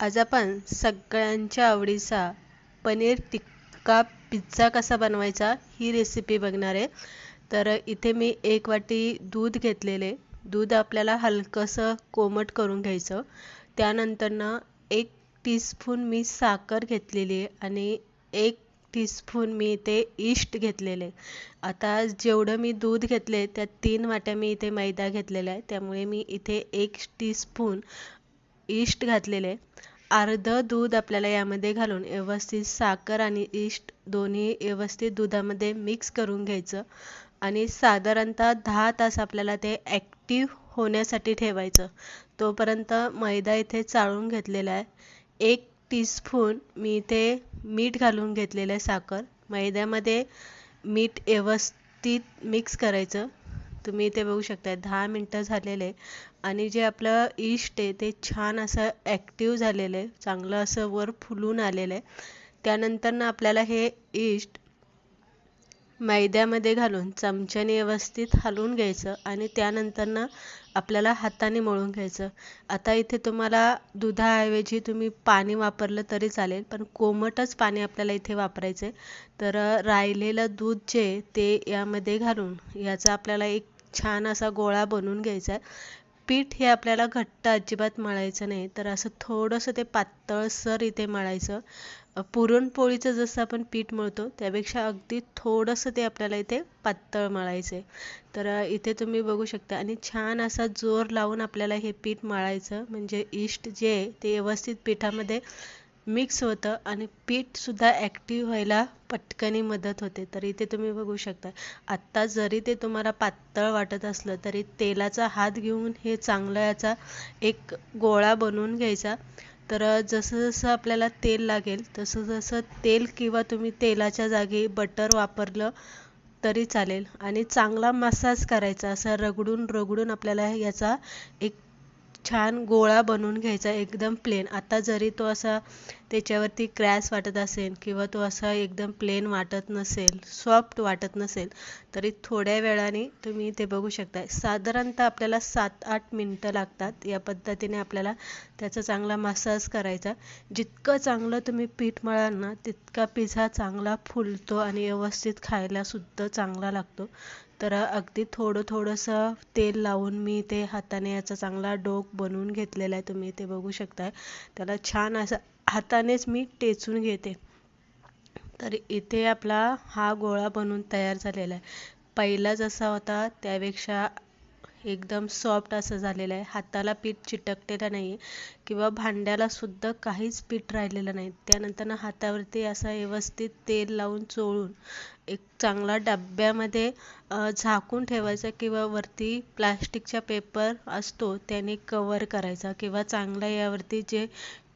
आज आपण सगळ्यांच्या आवडीचा पनीर टिक्का पिझ्झा कसा बनवायचा ही रेसिपी बघणार आहे. तर इथे मी एक वाटी दूध घेतलेले. दूध आपल्याला हलकंसं कोमट करून घ्यायचं. त्यानंतरनं एक टीस्पून मी साखर घेतलेली आहे आणि एक टीस्पून मी इथे इस्ट घेतलेले आता जेवढं मी दूध घेतले त्या तीन वाट्या मी इथे मैदा घेतलेला आहे. त्यामुळे मी इथे एक टीस्पून इस्ट घातलेले अर्ध दूध आपल्याला यामध्ये घालून व्यवस्थित साखर आणि इष्ट दोन्ही व्यवस्थित दुधामध्ये मिक्स करून घ्यायचं. आणि साधारणतः दहा तास आपल्याला ते ॲक्टिव्ह होण्यासाठी ठेवायचं. तोपर्यंत मैदा इथे चाळून घेतलेला आहे. एक टीस्पून मी इथे मीठ घालून घेतलेलं आहे साखर. मैद्यामध्ये मीठ व्यवस्थित मिक्स करायचं. तुम्ही इथे बघू शकता दहा मिनटं झालेले. आणि जे आपलं इस्ट आहे ते छान असं ॲक्टिव्ह झालेलं आहे चांगलं असं वर फुलून आलेलं आहे. त्यानंतर ना आपल्याला हे इस्ट मैद्यामध्ये घालून चमच्याने व्यवस्थित हलवून घ्यायचं आणि त्यानंतर ना आपल्याला हाताने मळून घ्यायचं. आता इथे तुम्हाला दुधाऐवजी तुम्ही पाणी वापरलं तरी चालेल पण कोमटच पाणी आपल्याला इथे वापरायचं आहे. तर राहिलेलं दूध जे ते यामध्ये घालून याचा आपल्याला एक छान असा गोळा बनवून घ्यायचा आहे. पीठ हे आपल्याला घट्ट अजिबात मळायचं नाही. तर असं थोडंसं ते पातळसर इथे मळायचं. पुरणपोळीचं जसं आपण पीठ मळतो त्यापेक्षा अगदी थोडंसं ते आपल्याला इथे पातळ मळायचं आहे तर इथे तुम्ही बघू शकता. आणि छान असा जोर लावून आपल्याला हे पीठ मळायचं. म्हणजे इष्ट जे आहे ते व्यवस्थित पिठामध्ये मिक्स होतं आणि पीठसुद्धा ॲक्टिव्ह व्हायला पटकनी मदत होते. तर इथे तुम्ही बघू शकता. आत्ता जरी ते तुम्हाला पातळ वाटत असलं तरी तेलाचा हात घेऊन हे चांगलं याचा एक गोळा बनवून घ्यायचा. तर जसं जसं आपल्याला तेल लागेल तसं जसं तेल किंवा तुम्ही तेलाच्या जागी बटर वापरलं तरी चालेल. आणि चांगला मसाज करायचा असा रगडून रगडून आपल्याला याचा एक छान गोळा बनवून घ्यायचा एकदम प्लेन आता जरी तो असा त्याच्यावरती क्रॅस वाटत असेल किंवा तो असा एकदम प्लेन वाटत नसेल सॉफ्ट वाटत नसेल तरी थोड्या वेळाने तुम्ही ते बघू शकता साधारणतः आपल्याला सात आठ मिनटं लागतात. या पद्धतीने आपल्याला त्याचा चांगला मसाज करायचा. जितकं चांगलं तुम्ही पीठ मळाल ना तितका पिझ्झा चांगला फुलतो आणि व्यवस्थित खायलासुद्धा चांगला लागतो. तर अगदी थोडं थोडंसं तेल लावून मी ते हाताने याचा चांगला डोक बनवून घेतलेला आहे. तुम्ही ते बघू शकताय. त्याला छान असा हातानेच मी टेचून घेते. तर इथे आपला हा गोळा बनून तयार झालेला आहे. पहिला जसा होता त्यापेक्षा एकदम सॉफ्ट असं झालेलं आहे. हाताला पीठ चिटकलेलं नाही किंवा भांड्याला सुद्धा काहीच पीठ राहिलेलं नाही. त्यानंतर हातावरती असा व्यवस्थित तेल लावून चोळून एक चांगला डब्यामध्ये झाकून ठेवायचा किंवा वरती प्लास्टिकचा पेपर असतो त्याने कवर करायचा किंवा चांगला यावरती जे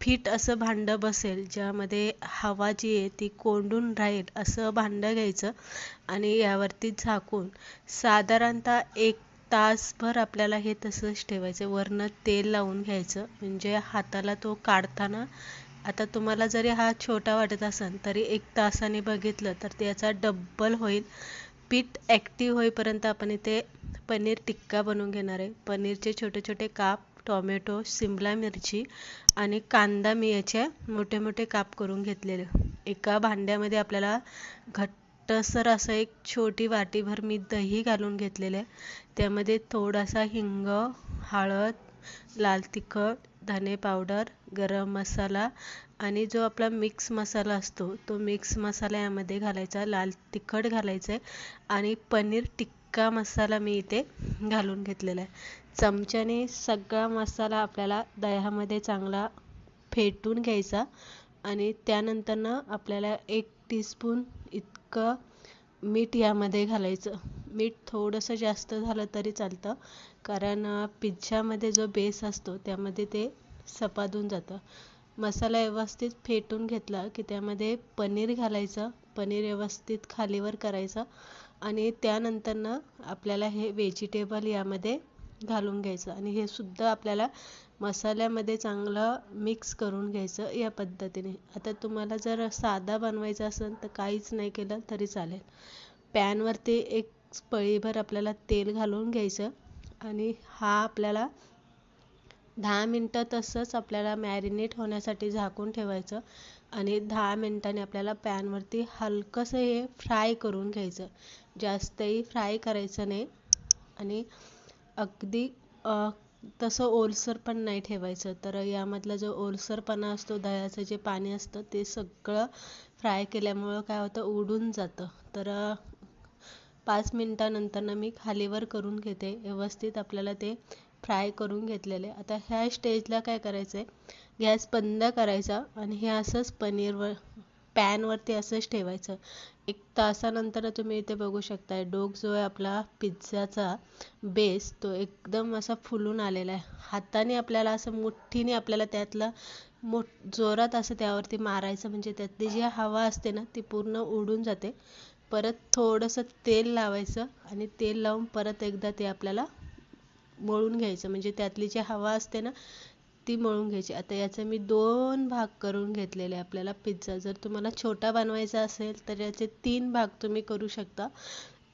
फिट असं भांडं बसेल ज्यामध्ये हवा जी आहे ती कोंडून राहील असं भांडं घ्यायचं आणि यावरती झाकून साधारणतः एक तासभर आपल्याला हे तसंच ठेवायचं. वरनं तेल लावून घ्यायचं. म्हणजे हाताला तो काढताना आता तुम्हाला जरी हा छोटा वाटत असेल तरी एक तासाने बघितलं तर त्याचा डब्बल होईल. पीठ ॲक्टिव्ह होईपर्यंत आपण इथे पनीर टिक्का बनवून घेणार आहे. पनीरचे छोटे छोटे काप टोमॅटो सिमला मिरची आणि कांदा मी याचे मोठे मोठे काप करून घेतलेले. एका भांड्यामध्ये आपल्याला घट्टसर असं एक छोटी वाटीभर मी दही घालून घेतलेले. त्यामध्ये थोडासा हिंग हळद लाल तिखट धने पावडर गरम मसाला आणि जो आपला मिक्स मसाला असतो तो मिक्स मसाला यामध्ये घालायचा. लाल तिखट घालायचं आहे आणि पनीर सगळा मसाला मी इथे घालून घेतलेला आहे. चमच्याने सगळा मसाला आपल्याला दह्यामध्ये चांगला फेटून घ्यायचा आणि त्यानंतरनं आपल्याला एक टीस्पून इतकं मीठ यामध्ये घालायचं. मीठ थोडंसं जास्त झालं तरी चालतं कारण पिझ्झामध्ये जो बेस असतो त्यामध्ये ते सपादून जातं. मसाला व्यवस्थित फेटून घेतला की त्यामध्ये पनीर घालायचं पनीर व्यवस्थित खालीवर करायचं. आणि त्यानंतरनं आपल्याला हे व्हेजिटेबल यामध्ये घालून घ्यायचं. आणि हे सुद्धा आपल्याला मसाल्यामध्ये चांगलं मिक्स करून घ्यायचं या पद्धतीने. आता तुम्हाला जर साधा बनवायचा असेल तर काहीच नाही केलं तरी चालेल. पॅनवरती एक पळीभर आपल्याला तेल घालून घ्यायचं. आणि हा आपल्याला दहा मिनटं तसंच आपल्याला मॅरिनेट होण्यासाठी झाकून ठेवायचं. आणि दहा मिनटांनी आपल्याला पॅनवरती हलकंसं हे फ्राय करून घ्यायचं. जास्तही फ्राय करायचं नाही. आणि अगदी तसं ओलसर पण नाही ठेवायचं. तर यामधला जो ओलसरपणा असतो दह्याचं जे पाणी असतं ते सगळं फ्राय केल्यामुळं काय होतं उडून जातं. तर पाच मिनटानंतर मी खालीवर करून घेते. व्यवस्थित आपल्याला ते फ्राय करून घेतलेले. आता ह्या स्टेजला काय करायचं आहे गॅस बंद करायचा आणि हे असंच पनीरवर पॅनवरती असंच ठेवायचं. एक तासानंतर तुम्ही इथे बघू शकताय डोक जो आहे आपला पिझ्झाचा बेस तो एकदम असा फुलून आलेला आहे. हाताने आपल्याला असं मुठ्ठीने आपल्याला त्यातलं मोठ जोरात असं त्यावरती मारायचं म्हणजे त्यातली जी हवा असते ना ती पूर्ण उडून जाते. परत थोडंसं तेल लावायचं आणि तेल लावून परत एकदा ते आपल्याला मळून घ्यायचं. म्हणजे त्यातली जी हवा असते ना ती मळून घ्यायची. आता याचे मी दोन भाग करून घेतलेले आपल्याला पिझ्झा जर तुम्हाला छोटा बनवायचा असेल तर याचे तीन भाग तुम्ही करू शकता.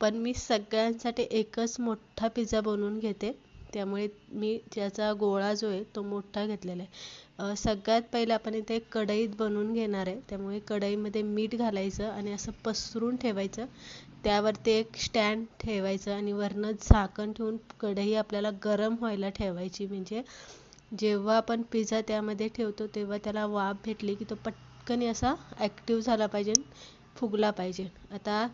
पण मी सगळ्यांसाठी एकच मोठा पिझ्झा बनवून घेते. त्यामुळे मी ज्याचा गोळा जो आहे तो मोठा घेतलेला आहे. सगळ्यात पहिलं आपण इथे कढईत बनवून घेणार आहे. त्यामुळे कढईमध्ये मीठ घालायचं आणि असं पसरून ठेवायचं. त्यावरती एक स्टँड ठेवायचं आणि वरनं झाकण ठेवून कढई आपल्याला गरम व्हायला ठेवायची. म्हणजे जेव्हा आपण पिझ्झा त्यामध्ये ठेवतो तेव्हा त्याला वाफ भेटली की तो पटकन असा ॲक्टिव झाला पाहिजे फुगला पाहिजे. आता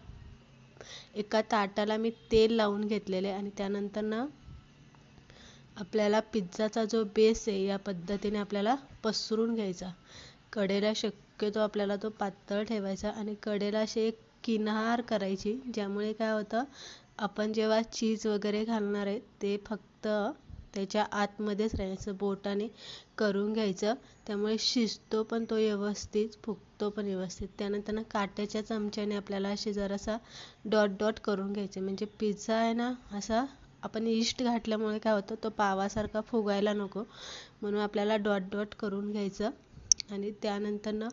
एका ताटाला मी तेल लावून घेतलेले आणि त्यानंतर ना आपल्याला पिझ्झाचा जो बेस आहे या पद्धतीने आपल्याला पसरून घ्यायचा. कडेला शक्यतो आपल्याला तो पातळ ठेवायचा आणि कडेला अशी एक किनार करायची ज्यामुळे काय होतं आपण जेव्हा चीज वगैरे घालणार आहे ते फक्त त्याच्या आतमध्येच राहायचं बोटाने करून घ्यायचं. त्यामुळे शिजतो पण तो व्यवस्थित फुगतो पण व्यवस्थित. त्यानंतर ना काट्याच्या चमच्याने आपल्याला असे जरासा डॉट डॉट करून घ्यायचे. म्हणजे पिझ्झा आहे ना असा आपण इष्ट घातल्यामुळे काय होतं तो पावासारखा फुगायला नको. म्हणून आपल्याला डॉट डॉट करून घ्यायचं. आणि त्यानंतरनं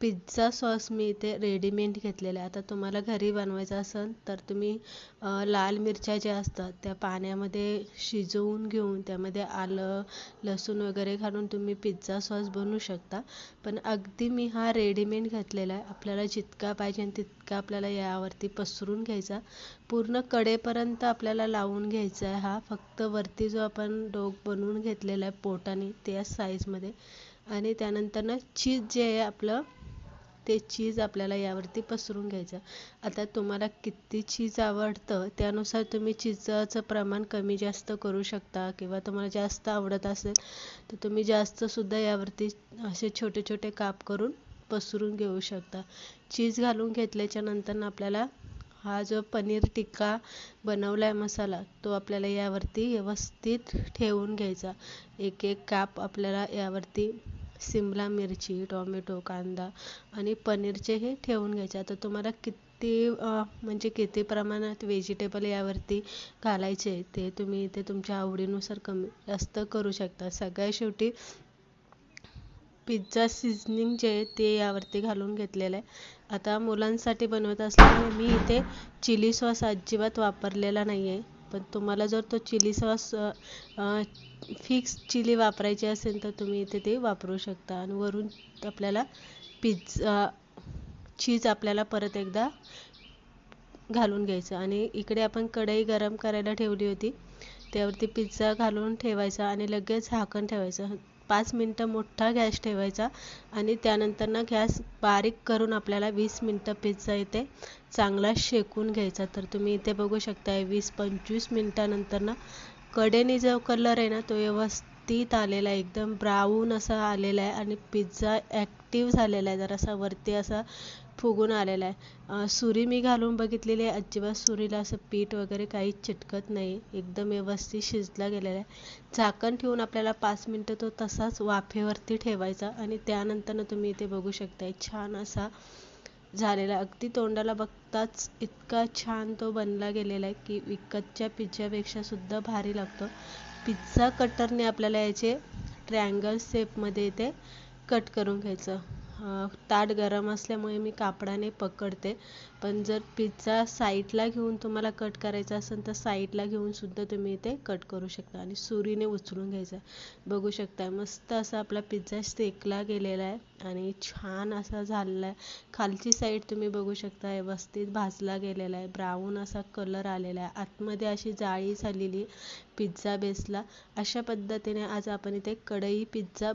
पिझ्झा सॉस मी इथे रेडीमेड घेतलेला आहे. आता तुम्हाला घरी बनवायचं असेल तर तुम्ही लाल मिरच्या ज्या असतात त्या पाण्यामध्ये शिजवून घेऊन त्यामध्ये आलं लसूण वगैरे घालून तुम्ही पिझ्झा सॉस बनवू शकता. पण अगदी मी हा रेडीमेड घेतलेला आहे. आपल्याला जितका पाहिजे तितका आपल्याला यावरती पसरून घ्यायचा. पूर्ण कडेपर्यंत आपल्याला लावून घ्यायचा आहे हा. फक्त वरती जो आपण डोक बनवून घेतलेला आहे पोटाने त्या साईजमध्ये आणि त्यानंतरनं चीज जे आहे आपलं ते चीज आपल्याला यावरती पसरून घ्यायचं. आता तुम्हाला किती चीज आवडतं त्यानुसार तुम्ही चीजचं प्रमाण कमी जास्त करू शकता किंवा तुम्हाला जास्त आवडत असेल तर तुम्ही जास्तसुद्धा यावरती असे छोटे छोटे काप करून पसरून घेऊ शकता. चीज घालून घेतल्याच्या नंतर आपल्याला हा जो पनीर टिक्का बनवला आहे मसाला तो आपल्याला यावरती व्यवस्थित ठेवून घ्यायचा. एक एक काप आपल्याला यावरती सिमला मिरची टोमॅटो कांदा आणि पनीरचे हे ठेवून घ्यायचे. आता तुम्हाला किती म्हणजे किती प्रमाणात व्हेजिटेबल यावरती घालायचे ते तुम्ही इथे तुमच्या आवडीनुसार कमी जास्त करू शकता. सगळ्या शेवटी पिझ्झा सिझनिंग जे आहे ते यावरती घालून घेतलेलं आहे. आता मुलांसाठी बनवत असल्यामुळे मी इथे चिली सॉस अजिबात वापरलेला नाही आहे पण तुम्हाला जर तो चिली सॉस फिक्स चिली वापरायची असेल तर तुम्ही इथे ते वापरू शकता. आणि वरून आपल्याला पिझ्झा चीज आपल्याला परत एकदा घालून घ्यायचं. आणि इकडे आपण कढई गरम करायला ठेवली होती. त्यावरती पिझ्झा घालून ठेवायचा आणि लगेच झाकण ठेवायचं. पाच मिनटं मोठा गॅस ठेवायचा आणि त्यानंतर ना गॅस बारीक करून आपल्याला वीस मिनटं पिझ्झा इथे चांगला शेकून घ्यायचा. तर तुम्ही इथे बघू शकताय वीस पंचवीस मिनटानंतर ना कडेने जो कलर आहे ना तो व्यवस्थित तीत आलेला आहे. एकदम ब्राऊन असा आलेला आहे आणि पिझ्झा ॲक्टिव्ह झालेला आहे. जरासा वरती असा फुगून आलेला आहे. सुरी मी घालून बघितलेली आहे. अजिबात सुरीला असं पीठ वगैरे काहीच चिटकत नाही. एकदम व्यवस्थित शिजला गेलेला आहे. झाकण ठेवून आपल्याला पाच मिनटं तो तसाच वाफेवरती ठेवायचा आणि त्यानंतर तुम्ही इथे बघू शकताय. छान असा झालेला अगदी तोंडाला बघताच इतका छान तो बनला गेलेला आहे की विकतच्या पिझ्झापेक्षा सुद्धा भारी लागतो. पिझ्झा कटरने आपल्याला याचे ट्रँगल शेपमध्ये इथे कट करून घ्यायचं. ताट गरम असल्यामुळे मी कापडाने पकडते. पण जर पिझ्झा साईडला घेऊन तुम्हाला कट करायचा असेल तर साईडला घेऊन सुद्धा तुम्ही इथे कट करू शकता आणि सुरीने उचलून घ्यायचा. बघू शकता मस्त असा आपला पिझ्झा शेकला गेलेला आहे आणि छान असा झालेला आहे. खालची साईड तुम्ही बघू शकता व्यवस्थित भाजला गेलेला आहे. ब्राऊन असा कलर आलेला आहे. आतमध्ये अशी जाळी झालेली पिझ्झा बेसला अशा पद्धतीने आज आपण इथे कढई पिझ्झा